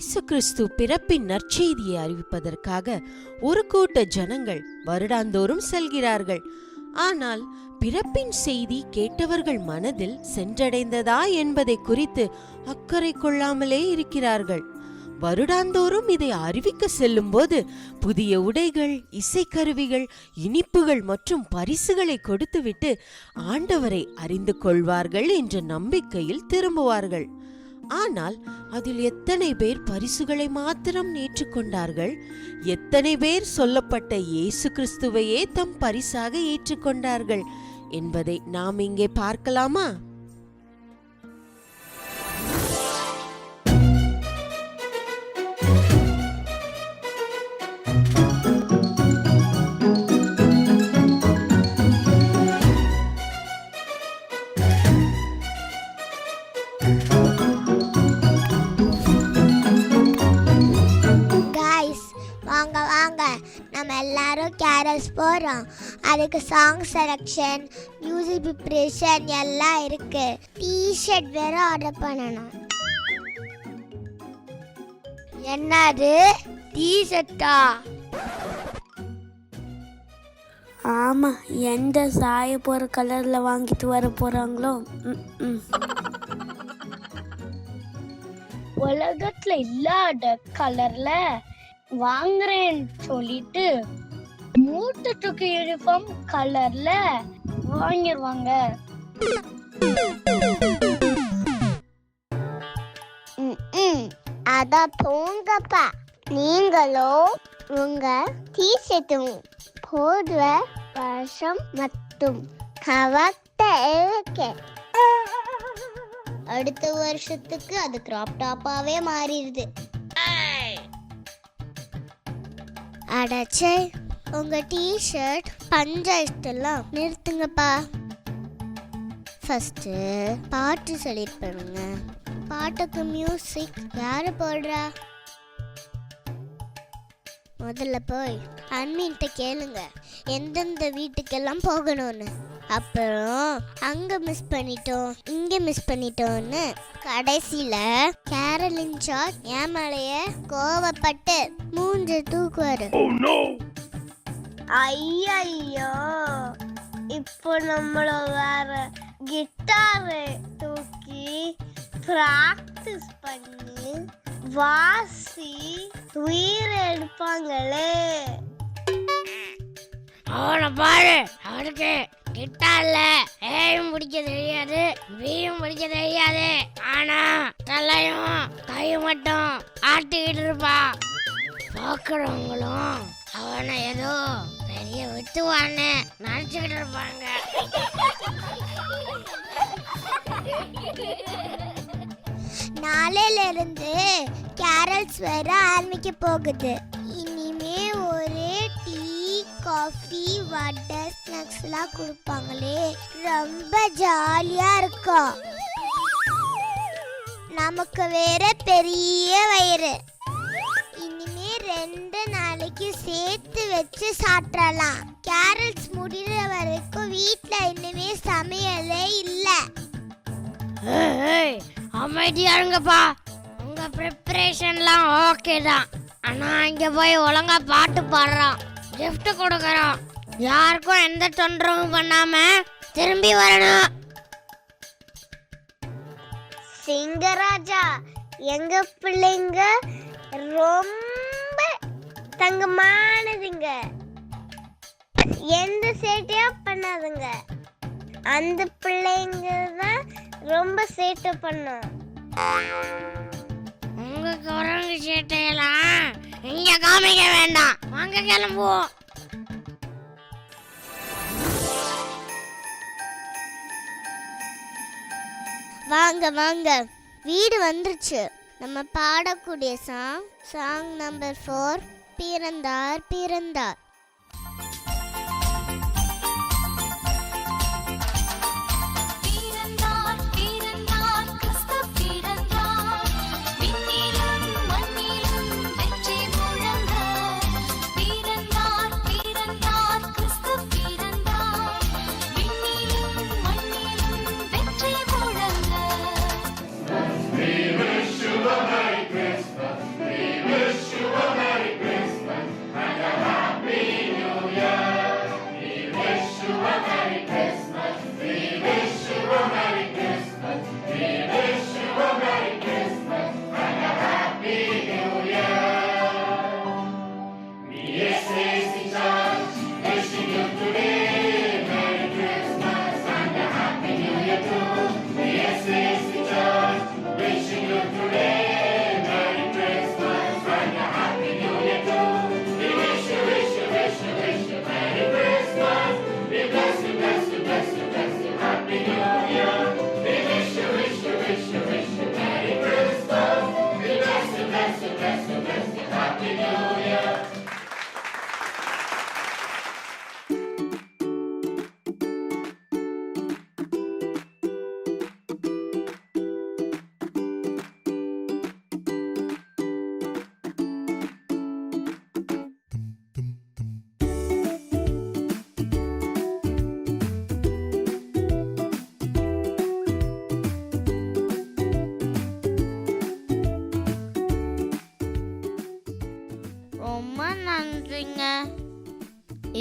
இயேசு கிறிஸ்து பிறப்பின் நற்செய்தியை அறிவிப்பதற்காக ஒரு கூட்ட ஜனங்கள் வருடாந்தோறும் செல்கிறார்கள். ஆனால் பிறப்பின் செய்தி கேட்டவர்கள் மனதில் சென்றடைந்ததா என்பதை குறித்து அக்கறை கொள்ளாமலே இருக்கிறார்கள். வருடாந்தோறும் இதை அறிவிக்க செல்லும்போது புதிய உடைகள் இசைக்கருவிகள் இனிப்புகள் மற்றும் பரிசுகளை கொடுத்துவிட்டு ஆண்டவரை அறிந்து கொள்வார்கள் என்ற நம்பிக்கையில் திரும்புவார்கள். ஆனால் அதில் எத்தனை பேர் பரிசுகளை மாத்திரம் ஏற்றுக்கொண்டார்கள்? எத்தனை பேர் சொல்லப்பட்ட இயேசு கிறிஸ்துவையே தம் பரிசாக ஏற்றுக்கொண்டார்கள்? என்பதை நாம் இங்கே பார்க்கலாமா? வாங்க. நம்ம எல்லாரும் கேரல்ஸ் போகிறோம் அதுக்கு சாங் செலெக்ஷன் மியூசிக் ப்ரிப்ரேஷன் எல்லாம் இருக்கு. டிஷர்ட் வேற ஆர்டர் பண்ணணும். என்னது? டிஷர்ட்டா ஆமாம் எந்த சாய போகிற கலரில் வாங்கிட்டு வர போகிறாங்களோ உலகத்துல இல்லாத கலர்ல வாங்குறேன்னு சொல்லிட்டு மூட்டத்துக்கு யூனிஃபார்ம் கலர்ல வாங்கிடுவாங்க அதான் போங்கப்பா. நீங்களோ உங்க டிஷர்ட்டும் போடுற வருஷம் மட்டும். கவர்த்த இருக்கு அடுத்த வருஷத்துக்கு அது கிராப் டாப்பாவே மாறிடுது. அடச்சே உங்க டிஷர்ட் பஞ்சாயத்துலாம் நிறுத்துங்கப்பா. ஃபஸ்ட்டு பாட்டு செலக்ட் பண்ணுங்க பாட்டுக்கு மியூசிக் யார் போடுறா? முதல்ல போய் அன்மீன்ட்ட கேளுங்க. எந்தெந்த வீட்டுக்கெல்லாம் போகணும்னு. அப்புறம் அங்க மிஸ் பண்ணிட்டோம் இங்க மிஸ் பண்ணிட்டோம்னு கடைசியில கேரளின் சார் என் மேலைய கோவப்பட்டு மூன்று தூக்குவாரு. ஐயோ இப்போ நம்மள வேற கிட்டாரை தூக்கி பிராக்டிஸ் பண்ணி வாசி உயிர் எடுப்பாங்களே. அவனை பாரு அவனுக்கு கிட்டார்ல ஏயும் பிடிக்க தெரியாது பியும் பிடிக்க தெரியாது. ஆனா தலையும் கையும் மட்டும் ஆட்டிக்கிட்டு இருப்பான் பார்க்குறவங்களும் அவனை ஏதோ பெரிய வித்துவான்னு நினச்சிக்கிட்டு இருப்பாங்க. நாளையில இருந்து கேரல்ஸ் வேற ஆரம்பிக்க போகுது. காஃபி வடை ஸ்நாக்ஸ்லாம் கொடுப்பாங்களே. ரொம்ப ஜாலியாக இருக்கும் நமக்கு வேற பெரிய வயிறு. இனிமே ரெண்டு நாளைக்கு சேர்த்து வச்சு சாப்பிடலாம். கேரட்ஸ் முடிகிற வரைக்கும் வீட்டில் இனிமே சமையலே இல்லை. அமைதியா இருங்கப்பா. உங்க ப்ரிப்பரேஷன்லாம் ஓகே தான். ஆனால் இங்கே போய் ஒழுங்கா பாட்டு பாடுறோம். Gift கொடுக்கறோம். யாருக்கும் எந்த தொந்தரவும் பண்ணாம திரும்பி வரணும். சிங்கராஜா எங்க பிள்ளைங்க ரொம்ப தங்கமானதுங்க. எந்த சேட்டையும் பண்ணாதுங்க. அந்த பிள்ளைங்க தான் ரொம்ப சேட்டை பண்ணும். உங்க குரங்கு சேட்டையெல்லாம் இங்க காமிக்க வேண்டாம். வாங்க கிளம்புவோம். வாங்க வாங்க. வீடு வந்துருச்சு. நம்ம பாடக்கூடிய சாங் சாங் நம்பர் ஃபோர் பிறந்தார் பிறந்தார்.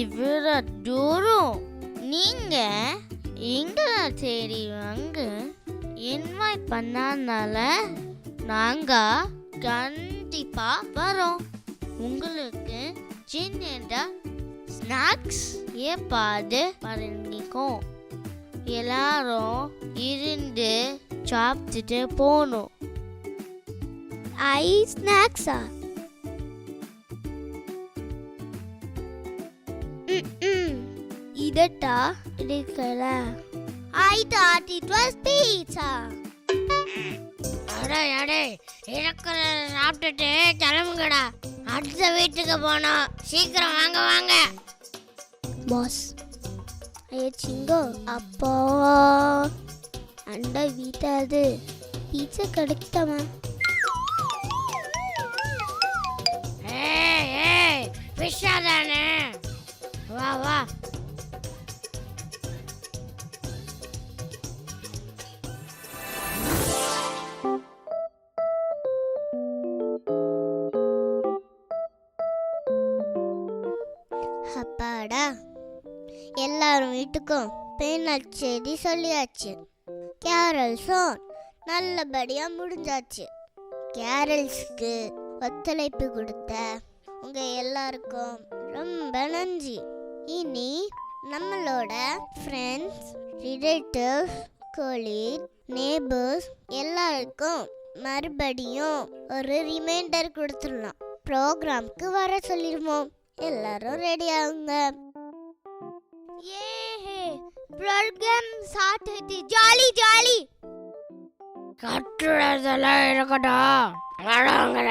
இவ்வளோ தூரம் நீங்கள் எங்களை தேடி வாங்க இன்வைட் பண்ணாதனால நாங்கள் கண்டிப்பாக வரோம். உங்களுக்கு சின்னதாக ஸ்நாக்ஸ் ஏற்பாடு பண்ணிக்கோம். எல்லாரும் இருந்து சாப்பிட்டுட்டு போகணும். ஐ ஸ்நாக்ஸா இதட்டா இருக்கல I thought it was pizza அடே அடே இருக்கிற சாப்பிட்டுட்டு கிளம்புங்கடா அடுத்த வீட்டுக்கு போனோம் சீக்கிரம் வாங்க வாங்க பாஸ் ஐயோ சிங்கோ அப்போ அண்ட வீட்டாது பீட்சா கிடைக்குதாமா ஏய் ஏய் ஃபிஷ்ஷா தானே வா வா சொல்லியாச்சு. கேரல்ஸும் நல்லபடியாக முடிஞ்சாச்சு. கேரல்ஸ்க்கு ஒத்துழைப்பு கொடுத்த உங்கள் எல்லாருக்கும் ரொம்ப நன்றி. இனி நம்மளோட ஃப்ரெண்ட்ஸ் ரிலேட்டிவ்ஸ் கொலீக் நேபர்ஸ் எல்லாருக்கும் மறுபடியும் ஒரு ரிமைண்டர் கொடுத்துடலாம். ப்ரோக்ராம்க்கு வர சொல்லிடுவோம் எல்லாரும் ரெடி ஆகுங்க. ஏ ப்ரோக்ராம் ஸ்டார்ட் ஆயிடுச்சு ஜாலி ஜாலி. கட்டுறதெல்லாம் இருக்கட்டும். வரவங்கள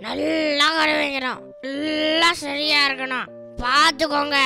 நல்லா வரவேங்கிறோம் எல்லாம் சரியா இருக்கணும். பார்த்துக்கோங்க.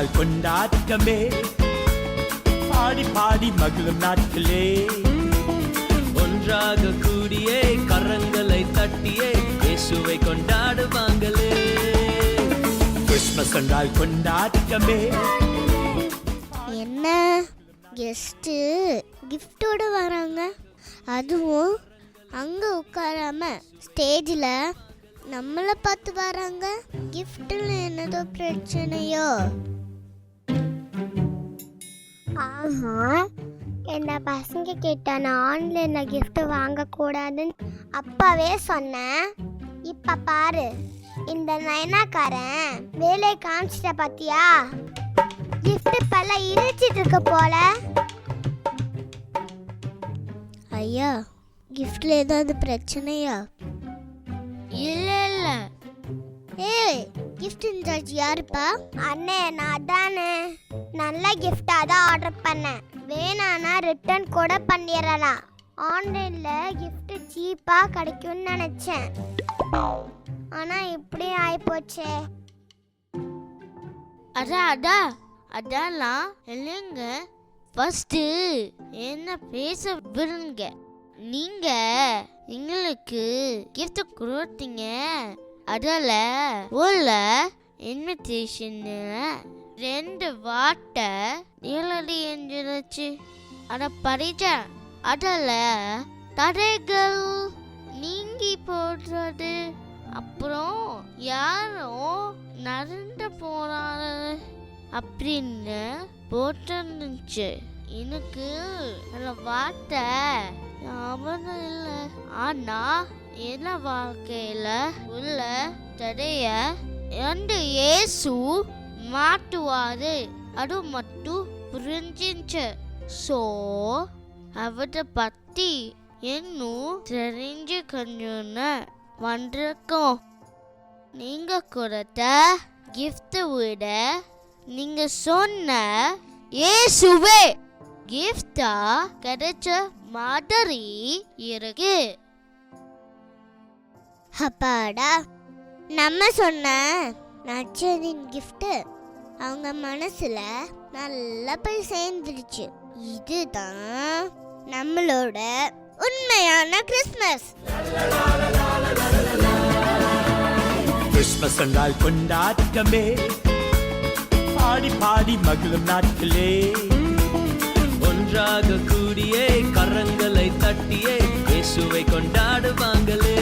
என்றால் கொண்டாட்டமே. பாடி பாடி மகிழும் நாட்களே. ஒன்றாக கூடியே கரங்களை தட்டியே இயேசுவை கொண்டாடுவாங்களே. கிறிஸ்மஸ் என்றால் கொண்டாட்டமே. என்ன? கெஸ்ட்டு கிஃப்டோட வராங்க. அதுவும் அங்கே உட்காராம ஸ்டேஜில் நம்மளை பார்த்து வராங்க. கிஃப்ட்டில் என்னதோ பிரச்சனையோ? ஆஹா என்ன பசங்க கேட்டா நான் ஆன்லைனில் கிஃப்ட் வாங்கக்கூடாதுன்னு அப்பவே சொன்னேன். இப்போ பாரு இந்த நயனாக்காரன் வேலையை காமிச்சிட்ட பாத்தியா? gift பல்ல இறைச்சிட்டு இருக்க போல. ஐயா கிஃப்ட்ல ஏதாவது பிரச்சனையா? இல்ல ஏய் கிஃப்ட் இன்சார்ஜ் யாருப்பா? அண்ணே நான் தானே நல்ல கிஃப்டா தான் ஆர்டர் பண்ணேன். வேணானா ரிட்டர்ன் கூட பண்ணிடலாம். ஆன்லைன்ல gift சீப்பா கிடைக்கும்னு நினைச்சேன். ஆனா இப்படி ஆயிப்போச்சே. அதான் அதான் அதெல்லாம் இல்லைங்க ஃபர்ஸ்ட்டு என்ன பேச விடுங்க நீங்க எங்களுக்கு gift கொடுத்தீங்க. அதில் உள்ள இன்விடேஷன்னு ரெண்டு வாட்டை எழுதி எழுந்துருச்சு அதை படித்தேன் அதில் தடைகள் நீங்கி போடுறது. அப்புறம் யாரும் நடந்து போறாரு அப்படின்னு போட்டிருந்துச்சு. எனக்கு அந்த வார்த்தை ஞாபகம் இல்லை. ஆனால் என்ன வாழ்க்கையில உள்ள தடைய ரெண்டு இயேசு மாட்டுவாரு. அது மட்டும் புரிஞ்சிச்சு. ஸோ அவரை பத்தி இன்னும் தெரிஞ்சுக்கணும்னு வந்திருக்கோம். நீங்க கொடுத்த கிஃப்ட்டை விட நீங்க சொன்ன ஏசுவே கிஃப்டா கிடைச்ச மாதிரி இருக்கு. அப்பாடா நம்ம சொன்ன நச்சதின் கிஃப்ட்டு அவங்க மனசில் நல்லா போய் சேர்ந்துருச்சு. இதுதான் நம்மளோட உண்மையான கிறிஸ்மஸ் கிறிஸ்மஸ் என்றால் கொண்டாட்டமே. பாடி பாடி மகிழும் நாட்களே. ஒன்றாக கூடியே கரங்களை தட்டியே இயேசுவை கொண்டாடுவாங்களே.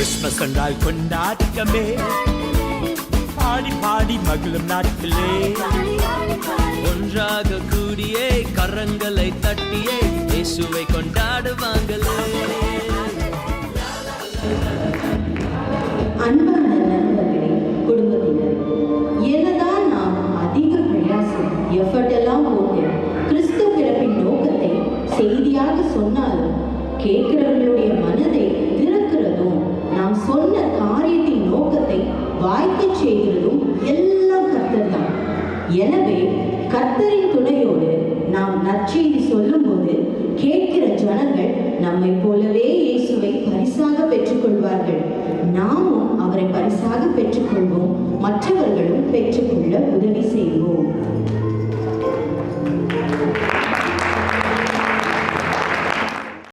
கிறிஸ்மஸ் என்றால் கொண்டாட்டமே பாடி பாடி மகிழும் நாட்களே. ஒன்றாக கூடியே கரங்களை தட்டியே இயேசுவை கொண்டாடுவாங்களே. அன்பான நண்பர்களே குடும்பத்தினர் என்னதான் நாம் அதிக பிரயாசம் எஃபர்ட் எல்லாம் போட்டு கிறிஸ்து பிறப்பின் நோக்கத்தை செய்தியாக சொன்னாலும் கேட்கிற செய்கிறதும் எல்லாம் கர்த்தர் தான் எனவே கர்த்தரின் துணையோடு நாம் நற்செய்தி சொல்லும்போது கேட்கிற ஜனங்கள் நம்மை போலவே இயேசுவை பரிசாக பெற்றுக்கொள்வார்கள். நாமும் அவரை பரிசாக பெற்றுக்கொள்வோம். மற்றவர்களும் பெற்று